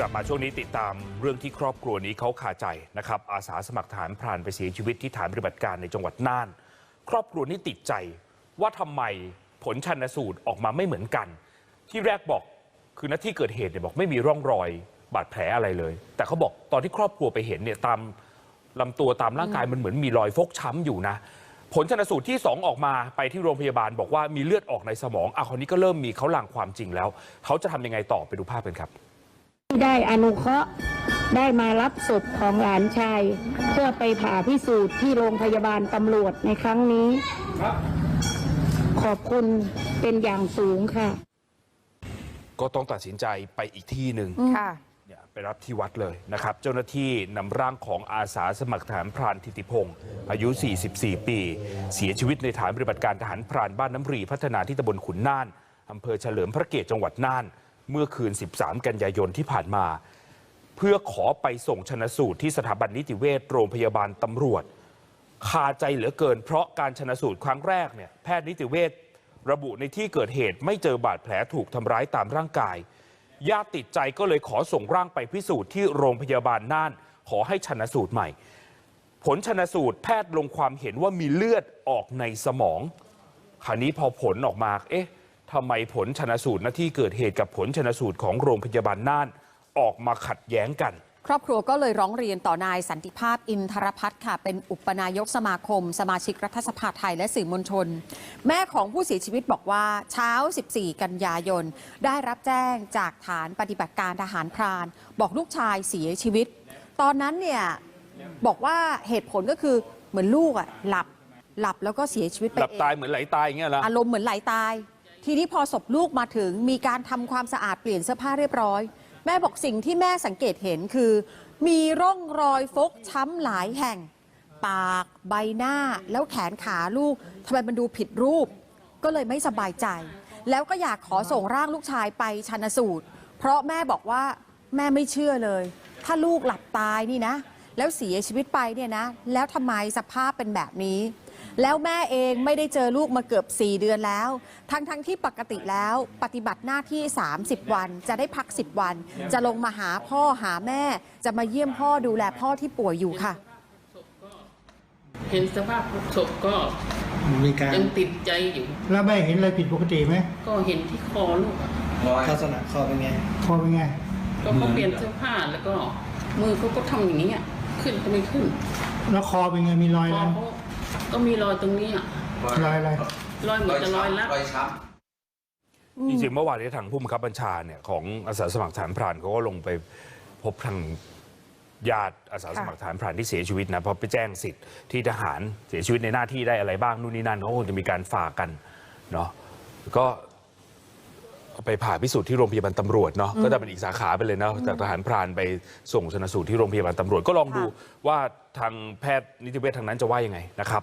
กลับมาช่วงนี้ติดตามเรื่องที่ครอบครัวนี้เขาคาใจนะครับ อาสาสมัครทหารพรานไปเสียชีวิตที่ฐานปฏิบัติการในจังหวัดน่าน ครอบครัวนี้ติดใจว่าทำไมผลชันสูตรออกมาไม่เหมือนกัน ที่แรกบอกคือณที่เกิดเหตุเนี่ยบอกไม่มีร่องรอยบาดแผลอะไรเลย แต่เขาบอกตอนที่ครอบครัวไปเห็นเนี่ยตามลำตัวตามร่างกายมันเหมือนมีรอยฟกช้ำอยู่นะ ผลชนสูตรที่ 2 ออกมาไปที่โรงพยาบาล บอกว่ามีเลือดออกในสมองอะคนนี้ก็เริ่มมีเขาหลังความจริงแล้วเขาจะทำยังไงต่อไปดูภาพกันครับ ได้อนุเคราะห์ได้มารับศพของหลานชาย เพื่อไปผ่าพิสูจน์ที่โรงพยาบาลตำรวจในครั้งนี้ ขอบคุณเป็นอย่างสูงค่ะ ก็ต้องตัดสินใจไปอีกที่หนึ่งค่ะเนี่ยไปรับที่วัดเลยนะครับ เจ้าหน้าที่นำร่างของอาสาสมัครทหารพรานทิติพงศ์อายุ 44 ปี เสียชีวิตในฐานปฏิบัติการทหารพรานบ้านน้ำรีพัฒนาที่ตำบลขุนน่านอำเภอเฉลิมพระเกียรติจังหวัดน่าน เมื่อคืน 13 กันยายนที่ผ่านมา เพื่อขอไปส่งชนะสูตรที่สถาบันนิติเวชโรงพยาบาลตำรวจ คาใจเหลือเกินเพราะการชนะสูตรครั้งแรกเนี่ยแพทย์นิติเวชระบุในที่เกิดเหตุไม่เจอบาดแผลถูกทำร้ายตามร่างกายญาติติดใจก็เลยขอส่งร่างไปพิสูจน์ที่โรงพยาบาลน่าน ขอให้ชนะสูตรใหม่ ผลชนะสูตรแพทย์ลงความเห็นว่ามีเลือดออกในสมองคราวนี้พอผลออกมา เอ๊ะ ทำไมผลชนะสูตรหน้าที่เกิดเหตุกับผลชนะสูตรของโรงพยาบาลน่าน ออกมาขัดแย้งกัน ครอบครัวก็เลยร้องเรียนต่อนายสันติภาพอินทรพัฒน์ค่ะ เป็นอุปนายกสมาคม สมาชิกรัฐสภาไทยและสื่อมวลชน แม่ของผู้เสียชีวิตบอกว่าเช้า 14 กันยายน ได้รับแจ้งจากฐานปฏิบัติการทหารพราน บอกลูกชายเสียชีวิต ตอนนั้นเนี่ยบอกว่าเหตุผลก็คือเหมือนลูกอะหลับหลับแล้วก็เสียชีวิตไปหลับเองตายเหมือนไหลตายอย่างเงี้ยเหรออารมณ์เหมือนไหลตาย ทีนี้พอศพลูกมาถึงมีการทำความสะอาดเปลี่ยนเสื้อผ้าเรียบร้อย แม่บอกสิ่งที่แม่สังเกตเห็นคือ มีร่องรอยฟกช้ำหลายแห่ง ปากใบหน้าแล้วแขนขาลูกทำไมมันดูผิดรูป ก็เลยไม่สบายใจ แล้วก็อยากขอส่งร่างลูกชายไปชันสูตร เพราะแม่บอกว่าแม่ไม่เชื่อเลย ถ้าลูกหลับตายนี่นะ แล้วเสียชีวิตไปเนี่ยนะ แล้วทำไมสภาพเป็นแบบนี้ แล้วแม่เองไม่ได้เจอลูกมาเกือบ 4 เดือนแล้ว ทั้งทั้งที่ปกติแล้ว ปฏิบัติหน้าที่ 30 วัน จะได้พัก 10 วัน จะลงมาหาพ่อหาแม่ จะมาเยี่ยมพ่อดูแลพ่อที่ป่วยอยู่ค่ะ เห็นสภาพศพก็มีการยังติดใจอยู่ แล้วแม่เห็นอะไรผิดปกติไหมก็เห็นที่คอลูกอะลักษณะคอเป็นไงคอเป็นไงก็เขาเปลี่ยนเสื้อผ้าแล้วก็ มือเขาก็ทำอย่างนี้อะขึ้นก็ไม่ขึ้น แล้วคอเป็นไงมีรอยคอะอไรเขา ก็มีรอยตรงนี้อะรอยอะไร รอยเหมือนจะรอยละรอยช้จริงๆเมื่อวานนี้ทางผู้บังคับบัญชาเนี่ยของอาสาสมัครทหารพรานเขาก็ลงไปพบทางญาติอาสาสมัครทหารพรานที่เสียชีวิตนะเพราะไปแจ้งสิทธิ์ที่ทหารเสียชีวิตในหน้าที่ได้อะไรบ้างนู่นนี่นั่นเขาคงจะมีการฝากกันเนาะก็ ไปผ่าพิสูจน์ที่โรงพยาบาลตำรวจเนาะก็จะเป็นอีกสาขาไปเลยเนาะจากทหารพรานไปส่งชนะสูตรที่โรงพยาบาลตำรวจก็ลองดูว่าทางแพทย์นิติเวชทางนั้นจะว่ายังไงนะครับ